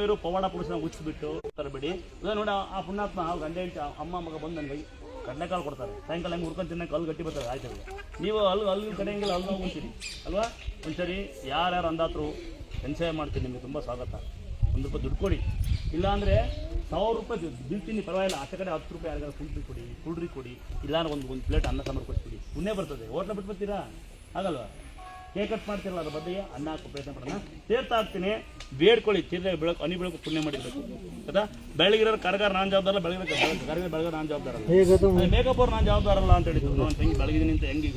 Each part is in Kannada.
ಮೇರು ಪವಾಡ ಪುರುಷನ ಉಚ್ಚಿಬಿಟ್ಟು ತರಬೇಡಿ ನೋಡಿ ಆ- ಪುಣ್ಯಾತ್ಮ ಗಂಡ ಹೆಂಡ್ತಿ, ಅಮ್ಮ ಮಗ ಬಂದು ನನಗೆ ಕಡಲೆಕಾಳು ಕೊಡ್ತಾರೆ. ಸಾಯಂಕಾಲ ಹಂಗೆ ಹುಡ್ಕೊಂಡು ತಿನ್ನಕ್ಕೆ ಅಲ್ಲಿ ಗಟ್ಟಿ ಬರ್ತಾರೆ ಆಯ್ತು ನೀವು ಅಲ್ಲಿ ಅಲ್ಲಿ ಕಡೆಯಂಗಿಲ್ಲ ಅಲ್ಲಿ ಹೋಗ್ತೀರಿ ಅಲ್ವಾ? ಒಂದ್ಸರಿ ಯಾರ್ಯಾರು ಅಂದಾತ್ರು ಎಂಜಾಯ್ ಮಾಡ್ತೀನಿ ನಿಮಗೆ ತುಂಬ ಸ್ವಾಗತ. ಒಂದು ರೂಪಾಯಿ ದುಡ್ಡು ಕೊಡಿ. ಇಲ್ಲಾಂದರೆ ಸಾವಿರ ರೂಪಾಯಿ ಬೀಳ್ತೀನಿ ಪರವಾಗಿಲ್ಲ. ಆಚೆ ಕಡೆ ಹತ್ತು ರೂಪಾಯಿ ಯಾರಿಗಾರು ಕುಲ್ಡ್ರಿ ಕೊಡಿ ಕುಡ್ರಿ ಕೊಡಿ. ಇಲ್ಲಾಂದ್ರೆ ಒಂದು ಒಂದು ಪ್ಲೇಟ್ ಅನ್ನ ಸಾಂಬಾರು ಕೊಟ್ಬಿಡಿ ಪುಣ್ಯ ಬರ್ತದೆ. ಹೋಟ್ಲ ಬರ್ತೀರಾ ಆಗಲ್ವಾ ಕೇಕ್ ಕಟ್ ಮಾಡ್ತಿರಲ್ಲ ಅದ್ರ ಬಗ್ಗೆ ಅನ್ನ ಹಾಕೋ ಪ್ರಯತ್ನ ಪಡೋಣ. ತೀರ್ಥ ಹಾಕ್ತೀನಿ ಬೇಡ್ಕೊಳ್ಳಿ ತೀರ್ಥ ಬೆಳಕು ಅನಿ ಬೆಳಕು ಪುಣ್ಯ ಮಾಡಿರ್ಬೇಕು. ಆಯ್ತಾ ಬೆಳಗಿರೋ ಕರಗಾರ ನಾನು ಜವಾಬ್ದಾರ ಬೆಳಗಿರೋ ಕರಗ ಬೆಳಗಾರ ನಾನು ಜವಾಬ್ದಾರ ಮೇಕಪ್ ಅವ್ರು ನಾನು ಜವಾಬ್ದಾರ ಅಲ್ಲ ಅಂತ ಹೇಳಿದ್ರು. ನಾನು ತಂಗಿ ಬೆಳಗಿದ್ದೀನಿ ಅಂತ ಹೆಂಗೆ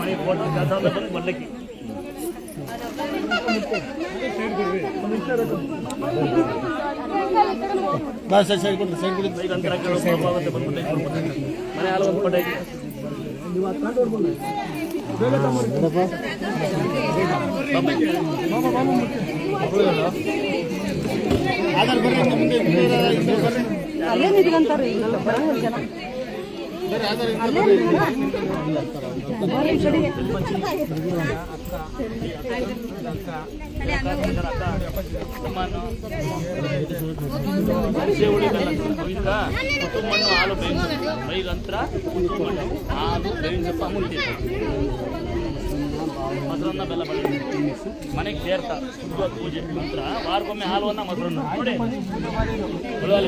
ಮನೆಗೆ ಫೋಟೋ ಕೆಲಸ ಬಂದು ಬರ್ಲಿಕ್ಕೆ. ಆಗುತ್ತೆ ಬಂದ್ಬಿಟ್ಟು ಮನೆ ಹಾಲು ಒಂದು ಪಟ ಅಲ್ಲೇ ನಿಂತ್ಕೊಂತಾರೆ ಈಗ ಬರೋಲ್ಲ ಜನ. ಅಲ್ಲೇ ಬರ್ರಿ ಕಡೆಗೆ. ಮನುಷ್ಯ ಉಳಿದಲ್ಲ ಈಗ ಉಪ್ಪು ಮಣ್ಣು ಹಾಲು ಬೇಯಿಸಿ ಬೈಗಂತ್ರ ಹಾಲು ಬೇವಿನ ಸೊಪ್ಪು ಮುಂಚೆ ಮೊಸರನ್ನ ಬೆಲ್ಲ ಬಳ್ಳಿ ಮನೆಗೆ ಸೇರ್ತಾ ಪೂಜೆ ನಂತರ ವಾರಕ್ಕೊಮ್ಮೆ ಹಾಲುವನ್ನ ಅನ್ನ ನೋಡಿ ನೋಡಿ